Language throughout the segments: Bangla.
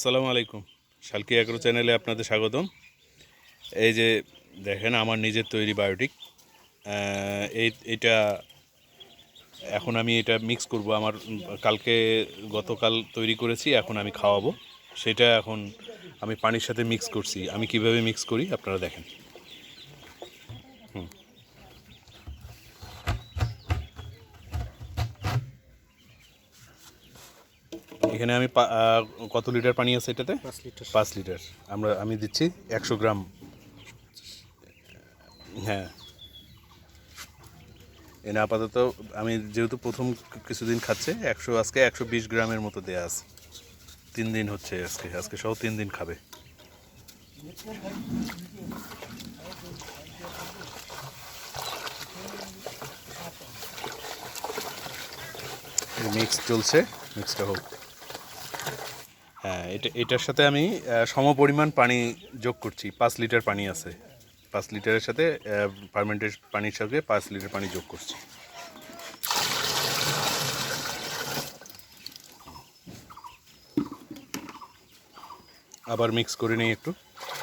আসসালামু আলাইকুম। শালকি অ্যাগ্রো চ্যানেলে আপনাদের স্বাগতম। এই যে দেখেন আমার নিজের তৈরি বায়োটিক। এই এটা এখন আমি এটা মিক্স করব। আমার কালকে গতকাল তৈরি করেছি, এখন আমি খাওয়াবো। সেটা এখন আমি পানির সাথে মিক্স করছি। আমি কীভাবে মিক্স করি, আপনারা দেখেন। এখানে আমি কত লিটার পানি আছে এটাতে? পাঁচ লিটার। পাঁচ লিটার। আমরা আমি দিচ্ছি একশো গ্রাম। হ্যাঁ। এনে আপাতত আমি যেহেতু প্রথম কিছুদিন খাচ্ছে একশো আজকে একশো বিশ গ্রামের মতো দেয়া আছে। তিন দিন হচ্ছে আজকে আজকে সহ তিন দিন খাবে। মিক্স চলছে মিক্সটা হোক। হ্যাঁ এটা, এটার সাথে আমি সমপরিমাণ পানি যোগ করছি। পাঁচ লিটার পানি আছে। পাঁচ লিটারের সাথে পারমেন্টের পানির সাথে পাঁচ লিটার পানি যোগ করছি। আবার মিক্স করে নিই একটু,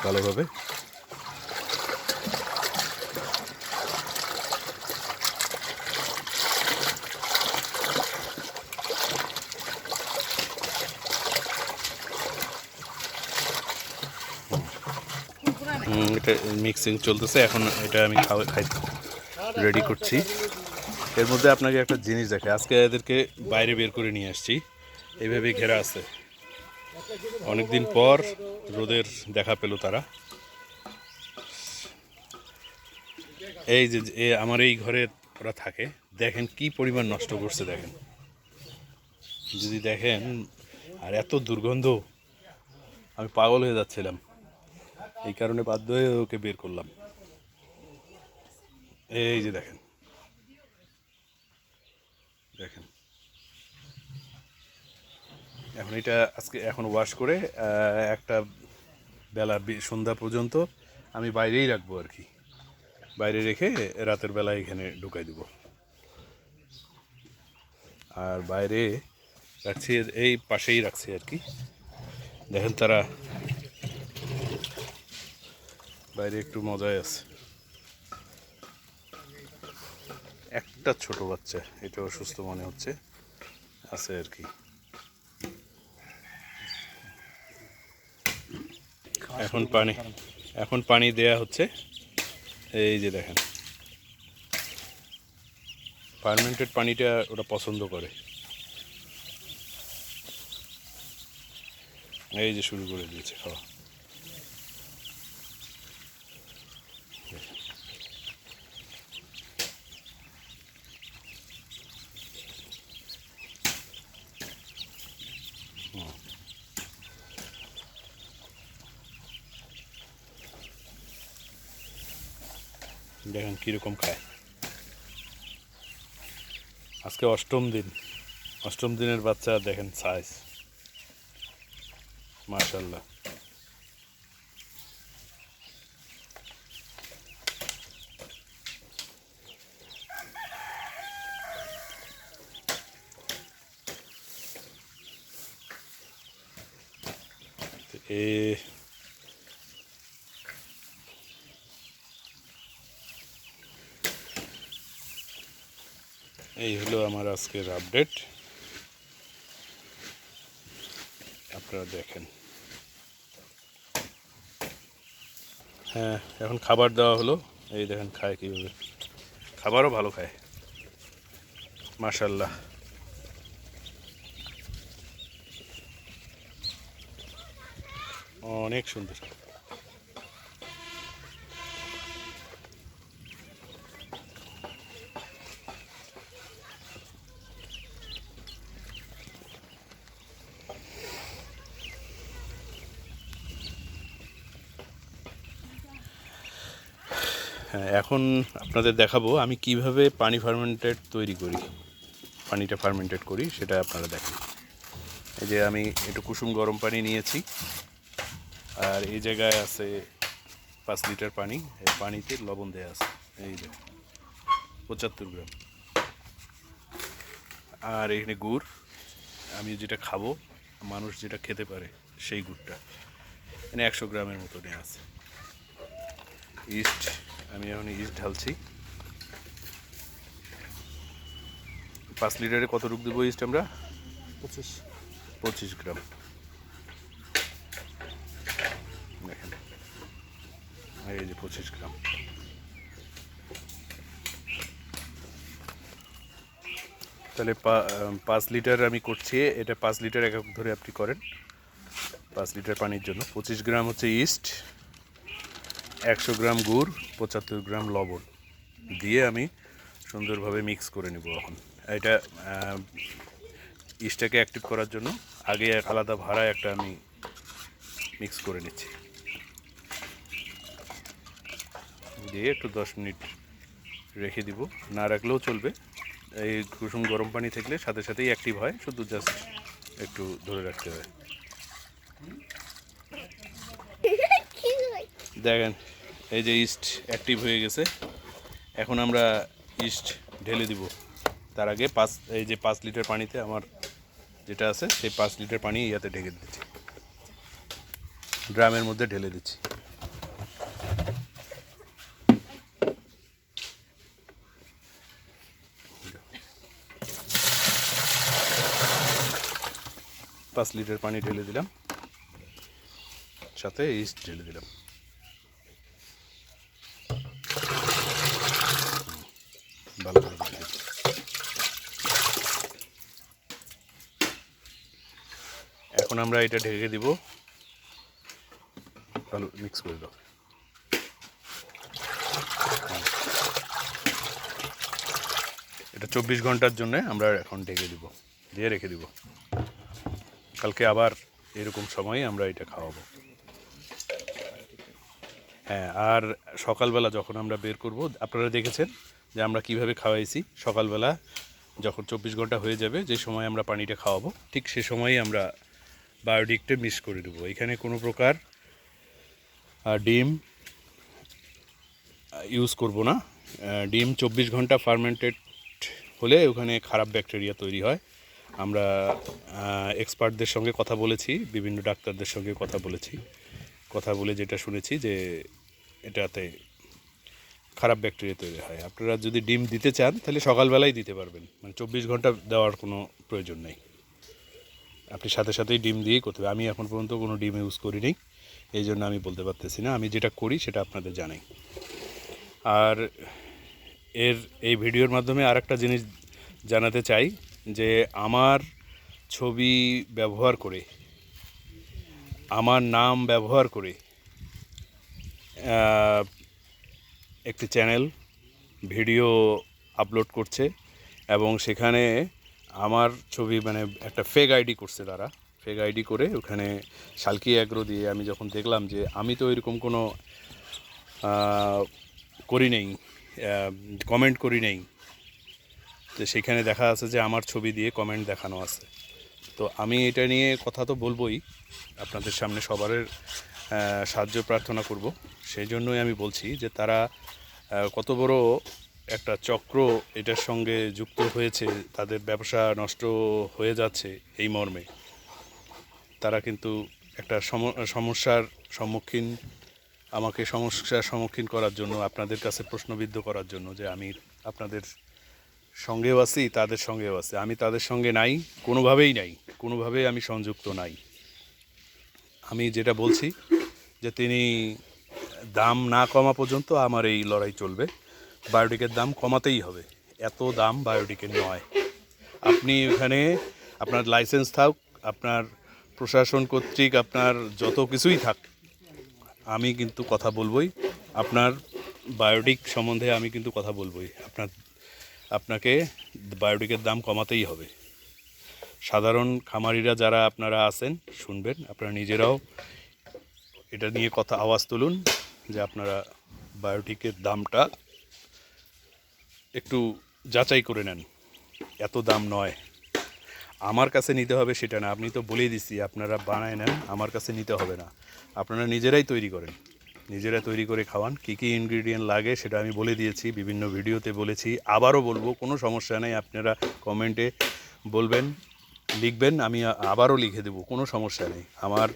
ভালোভাবে। এটা মিক্সিং চলতেছে, এখন এটা আমি খাওয়া খাই রেডি করছি। এর মধ্যে আপনাকে একটা জিনিস দেখে আজকে এদেরকে বাইরে বের করে নিয়ে আসছি, এইভাবে ঘেরা আছে। অনেকদিন পর রোদের দেখা পেল তারা। এই যে, এ, আমার এই ঘরে ওরা থাকে, দেখেন কি পরিমাণ নষ্ট করছে, দেখেন। যদি দেখেন, আর এত দুর্গন্ধ, আমি পাগল হয়ে যাচ্ছিলাম। এই কারণে বাধ্য হয়ে ওকে বের করলাম। এই যে দেখেন। দেখেন। এখন এটা আজকে এখন ওয়াশ করে একটা বেলা সন্ধ্যা পর্যন্ত আমি বাইরেই রাখব আর কি। বাইরে রেখে রাতের বেলা এখানে ঢুকাই দেবো। আর বাইরে রাখছি, এই পাশেই রাখছি আর কি। দেখেন তারা বাইরে একটু মজাই আছে। একটা ছোট বাচ্চা এটাও সুস্থ মনে হচ্ছে, আছে আর কি। এখন পানি এখন পানি দেয়া হচ্ছে। এই যে দেখেন। পারমেন্টেড পানিটা ওটা পছন্দ করে। এই যে শুরু করে দিয়েছে খাওয়া। দেখেন কীরকম খায়। আজকে অষ্টম দিন। অষ্টম দিনের বাচ্চা দেখেন সাইজ মাশাল্লাহ তো এ এই হলো আমার আজকের আপডেট আপনারা দেখেন। হ্যাঁ এখন খাবার দেওয়া হলো। এই দেখেন খায় কীভাবে। খাবারও ভালো খায়। মাশাল্লাহ অনেক সুন্দর। এখন আপনাদের দেখাবো আমি কীভাবে পানি ফার্মেন্টেড তৈরি করি। পানিটা ফার্মেন্টেড করি, সেটা আপনারা দেখেন। এই যে আমি একটু কুসুম গরম পানি নিয়েছি, আর এই জায়গায় আছে পাঁচ লিটার পানি, এই পানিতে লবণ দেওয়া আছে। এই যে, পঁচাত্তর গ্রাম। আর এখানে গুড়, আমি যেটা খাব, মানুষ যেটা খেতে পারে, সেই গুড়টা। এখানে একশো গ্রামের মতো নেওয়া আছে। ইস্ট আমি এখন ইস্ট ঢালছি। পাঁচ লিটারে কত রূপ দেবো ইস্ট আমরা? পঁচিশ। পঁচিশ গ্রাম। দেখেন। এই যে পঁচিশ গ্রাম। তাহলে পাঁচ লিটার আমি করছি। এটা পাঁচ লিটার এক ধরে আপনি করেন। পাঁচ লিটার পানির জন্য। পঁচিশ গ্রাম হচ্ছে ইস্ট। একশো গ্রাম গুড় পঁচাত্তর গ্রাম লবণ দিয়ে আমি সুন্দরভাবে মিক্স করে নেব এখন। এটা আহ, ইস্টটাকে অ্যাক্টিভ করার জন্য আগে এক আলাদা ভাড়া একটা আমি মিক্স করে নিচ্ছি। দিয়ে একটু দশ মিনিট রেখে দিব। না রাখলেও চলবে। এই কুসুম গরম পানি থাকলে সাথে সাথেই অ্যাক্টিভ হয় শুধু জাস্ট একটু ধরে রাখতে হয়। দেখেন, এই যে ইস্ট অ্যাক্টিভ হয়ে গেছে। এখন আমরা ইস্ট ঢেলে দিব। তার আগে পাঁচ, এই যে পাঁচ লিটার পানিতে আমার যেটা আছে, সেই পাঁচ লিটার পানি ইয়াতে ঢেকে দিচ্ছি। ড্রামের মধ্যে ঢেলে দিচ্ছি। পাঁচ লিটার পানি ঢেলে দিলাম। সাথে ইস্ট ঢেলে দিলাম ভালো করে ঢেলে দিচ্ছি। এখন আমরা এটা ঢেকে দিব। ভালো মিক্স করে দাও। এটা চব্বিশ ঘণ্টার জন্য আমরা এখন ঢেকে দিব দিয়ে রেখে দিব। কালকে আবার এরকম সময়ে আমরা এটা খাওয়াবো। হ্যাঁ আর সকালবেলা যখন আমরা বের করব আপনারা দেখেছেন যে আমরা কীভাবে খাওয়াইছি? সকালবেলা যখন চব্বিশ ঘণ্টা হয়ে যাবে যে সময় আমরা পানিটা খাওয়াবো ঠিক সে সময়ই আমরা বায়োডিকটা মিক্স করে দেবো। এখানে কোনো প্রকার ডিম ইউজ করব না। ডিম চব্বিশ ঘণ্টা ফার্মেন্টেড হলে ওখানে খারাপ ব্যাকটেরিয়া তৈরি হয়। আমরা এক্সপার্টদের সঙ্গে কথা বলেছি, বিভিন্ন ডাক্তারদের সঙ্গে কথা বলেছি। কথা বলে যেটা শুনেছি যে এটাতে খারাপ ব্যাকটেরিয়া তৈরি হয়। আপনারা যদি ডিম দিতে চান, তাহলে সকালবেলাই দিতে পারবেন। মানে চব্বিশ ঘণ্টা দেওয়ার কোনো প্রয়োজন নেই। আপনি সাথে সাথেই ডিম দিয়েই করতে হবে। আমি এখন পর্যন্ত কোনো ডিম ইউজ করি করিনি, এই জন্য আমি বলতে পারতেছি না। আমি যেটা করি সেটা আপনাদের জানাই। আর এর, এই ভিডিওর মাধ্যমে আর একটা জিনিস জানাতে চাই, যে আমার ছবি ব্যবহার করে, আমার নাম ব্যবহার করে একটি চ্যানেল, ভিডিও আপলোড করছে এবং সেখানে আমার ছবি মানে একটা ফেক আইডি করছে তারা। ফেক আইডি করে ওখানে শালকি অ্যাগ্রো দিয়ে আমি যখন দেখলাম যে আমি তো এরকম কোনো করি নেই কমেন্ট করি নেই, তো সেখানে দেখা আছে যে আমার ছবি দিয়ে কমেন্ট দেখানো আছে। তো আমি এটা নিয়ে কথা তো বলবোই, আপনাদের সামনে সবার সাহায্য প্রার্থনা করব। সেই জন্যই আমি বলছি যে তারা কত বড় একটা চক্র এটার সঙ্গে যুক্ত হয়েছে, তাদের ব্যবসা নষ্ট হয়ে যাচ্ছে এই মর্মে। তারা কিন্তু একটা সমস্যার সম্মুখীন, আমাকে সমস্যার সম্মুখীন করার জন্য, আপনাদের কাছে প্রশ্নবিদ্ধ করার জন্য যে আমি আপনাদের সঙ্গেও আছি, তাদের সঙ্গেও আছি। আমি তাদের সঙ্গে নাই, কোনোভাবেই নাই কোনোভাবেই আমি সংযুক্ত নাই। আমি যেটা বলছি যে তিনি দাম না কমা পর্যন্ত আমার এই লড়াই চলবে। বায়োটিকের দাম কমাতেই হবে। এত দাম বায়োটিকের নয়। আপনি এখানে আপনার লাইসেন্স থাক, আপনার প্রশাসন কর্তৃক আপনার যত কিছুই থাক, আমি কিন্তু কথা বলবই। আপনার বায়োটিক সম্বন্ধে আমি কিন্তু কথা বলবই। আপনার, আপনাকে বায়োটিকের দাম কমাতেই হবে। সাধারণ খামারিরা যারা আপনারা আছেন, শুনবেন, আপনারা নিজেরাও এটা নিয়ে কথা, আওয়াজ তুলুন যে আপনারা বায়োটিকের দামটা একটু যাচাই করে নেন। এত দাম নয়। আমার কাছে নিতে হবে সেটা না। আপনি তো বলেই দিচ্ছি, আপনারা বানায় নেন, আমার কাছে নিতে হবে না। আপনারা নিজেরাই তৈরি করেন। নিজেরা তৈরি করে খাওয়ান। কী কী ইনগ্রিডিয়েন্ট লাগে সেটা আমি বলে দিয়েছি, বিভিন্ন ভিডিওতে বলেছি। আবারও বলব, কোনো সমস্যা নেই, আপনারা কমেন্টে বলবেন, লিখবেন, আমি আবারও লিখে দেবো, কোনো সমস্যা নেই। আমার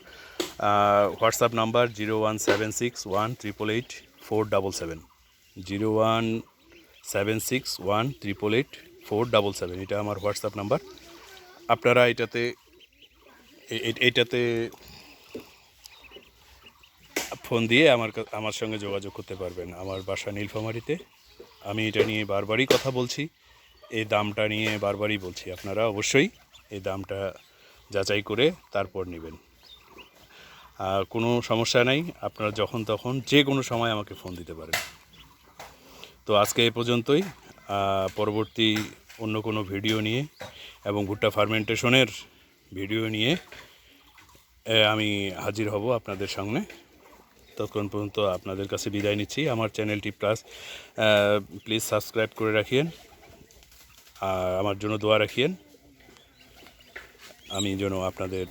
WhatsApp number zero one seven six one triple eight four double seven zero one seven six one triple eight four double seven এটা আমার হোয়াটসঅ্যাপ নাম্বার আপনারা এটাতে এটাতে ফোন দিয়ে আমার আমার সঙ্গে যোগাযোগ করতে পারবেন। আমার বাসা নীলফামারিতে। আমি এটা নিয়ে বারবারই কথা বলছি। এই দামটা নিয়ে বারবারই বলছি আপনারা অবশ্যই এই দামটা যাচাই করে তারপর নেবেন। কোনো সমস্যা নাই। আপনারা যখন তখন যে কোনো সময় আমাকে ফোন দিতে পারেন। তো আজকে এ পর্যন্তই। পরবর্তী অন্য কোনো ভিডিও নিয়ে এবং ভুট্টা ফার্মেন্টেশনের ভিডিও নিয়ে আমি হাজির হব আপনাদের সামনে। ততক্ষণ পর্যন্ত আপনাদের কাছে বিদায় নিচ্ছি। আমার চ্যানেলটি প্লাস প্লিজ সাবস্ক্রাইব করে রাখিয়েন। আর আমার জন্য দোয়া রাখিয়েন। আমি যেন আপনাদের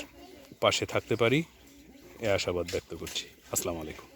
পাশে থাকতে পারি, এ আশাবাদ ব্যক্ত করছি। আসসালামু আলাইকুম।